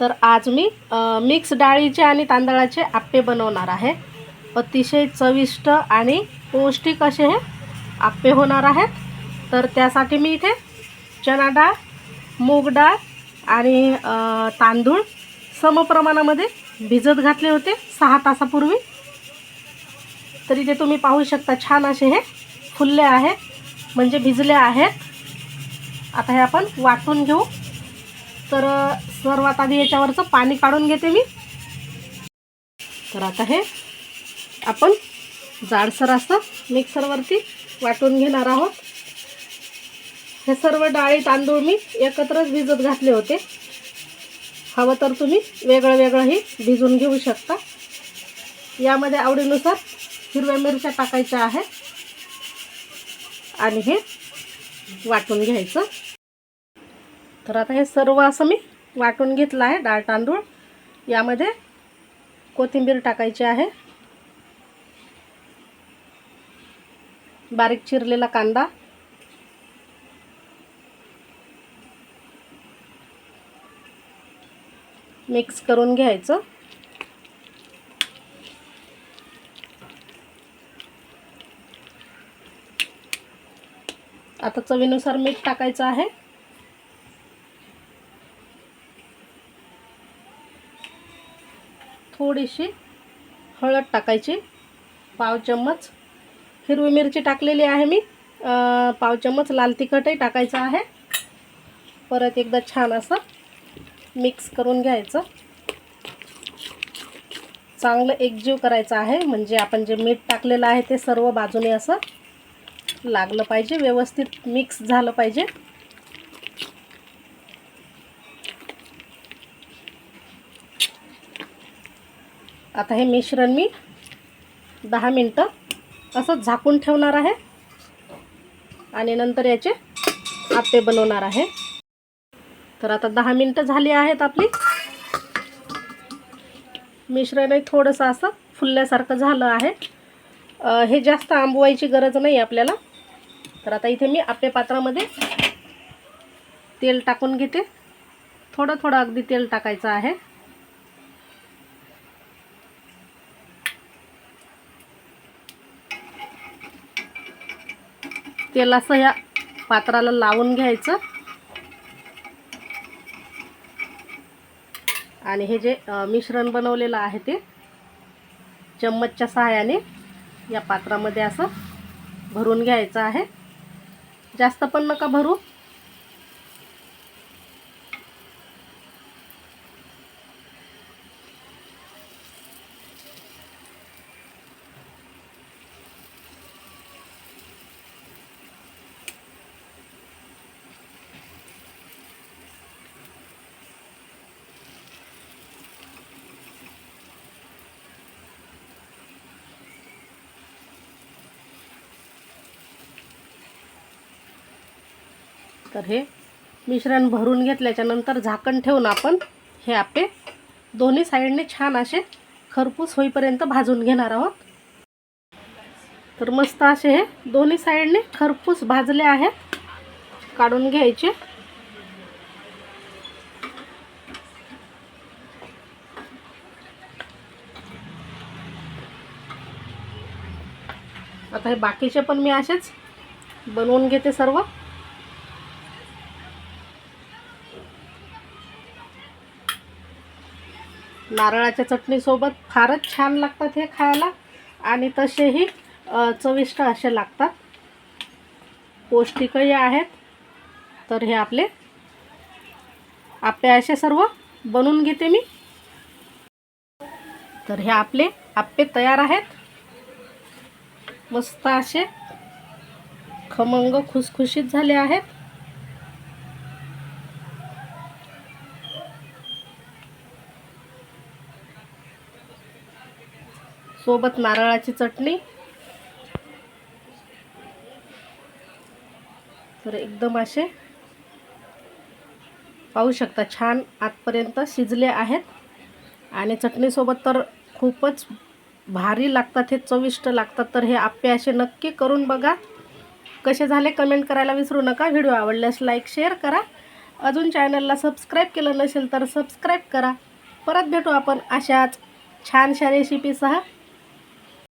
तर आज मी मिक्स डाळीचे आणि तांदळाचे आप्पे बनवणार आहे. अतिशय चविष्ट आणि पौष्टिक असे हे आप्पे होणार आहेत. तर त्यासाठी मी इथे चणा डाळ मूग डाळ आणि तांदूळ समप्रमाणामध्ये भिजत घातले होते सहा तासापूर्वी. तर इथे तुम्ही पाहू शकता छान असे हे फुलले आहेत म्हणजे भिजले आहेत. आता हे आपण वाटून घेऊ. तर सर्वात आधी याच्यावरचं पाणी काढून घेते मी. तर आता हे आपण जाडसर असं मिक्सरवरती वाटून घेणार आहोत. हे सर्व डाळी तांदूळ मी एकत्रच भिजत घातले होते. हवं तर तुम्ही वेगळं वेगळंही भिजून घेऊ शकता. यामध्ये आवडीनुसार हिरव्या मिरच्या टाकायच्या आहेत. आणि हे वाटून घ्यायचं. तर आता हे सर्व असं मी वाटून घेतलं आहे डाळ तांदूळ. यामध्ये कोथिंबीर टाकायची आहे. बारीक चिरलेला कांदा. मिक्स करून घ्यायचं. आता चवीनुसार मीठ टाकायचं आहे. थोडीशी हळद टाकायची. पाव चम्मच हिरवी मिरची टाकलेली आहे मी. पाव चम्मच लाल तिखटही टाकायचं आहे. परत एकदा छान असं मिक्स करून घ्यायचं. चांगलं एकजीव करायचं आहे. म्हणजे आपण जे मीठ टाकलेलं आहे ते सर्व बाजूने असं लागलं पाहिजे. व्यवस्थित मिक्स झालं पाहिजे. आता हे मिश्रण मी दहा मिनटं असं झाकून ठेवणार आहे. आणि नंतर याचे आप्पे बनवणार आहे. तर आता दहा मिनटं झाली आहेत आपली. मिश्रणही थोडंसं असं फुलल्यासारखं झालं आहे. हे जास्त आंबवायची गरज नाही आपल्याला. तर आता इथे मी आप्पे पात्रामध्ये तेल टाकून घेते. थोडं थोडं अगदी तेल टाकायचं आहे. तेल असं ह्या पात्राला लावून घ्यायचं. आणि हे जे मिश्रण बनवलेलं आहे ते चम्मचच्या सहाय्याने या पात्रामध्ये असं भरून घ्यायचं आहे. जास्त पण नका भरू. तर हे मिश्रण भरून घेतल्याच्या नंतर झाकण ठेवून आपण हे आपे दोन्ही साईडने छान असे खरपूस होईपर्यंत भाजून घेणार आहोत. तर मस्त असे हे दोन्ही साईडने खरपूस भाजले आहेत. काढून घ्यायचे. आता हे बाकीचे पण मी असेच बनवून घेते सर्व. नारळाच्या चटणीसोबत फारच छान लागतात हे खायला. आणि तसेही चविष्ट असे लागतात. पौष्टिकही आहेत. तर हे आपले आप्पे असे सर्व बनवून घेते मी. तर हे आपले आप्पे तयार आहेत. मस्त असे खमंग खुसखुशीत झाले आहेत. सोबत नारळाची चटणी. तर एकदम असे पाहू शकता छान आतपर्यंत शिजले आहेत. आणि चटणीसोबत तर खूपच भारी लागतात हे चविष्ट लागतात. तर हे आप्पे असे नक्की करून बघा. कसे झाले कमेंट करायला विसरू नका. व्हिडिओ आवडल्यास लाईक शेअर करा. अजून चॅनलला सबस्क्राईब केलं नसेल तर सबस्क्राईब करा. परत भेटू आपण अशाच छानशा रेसिपीसह.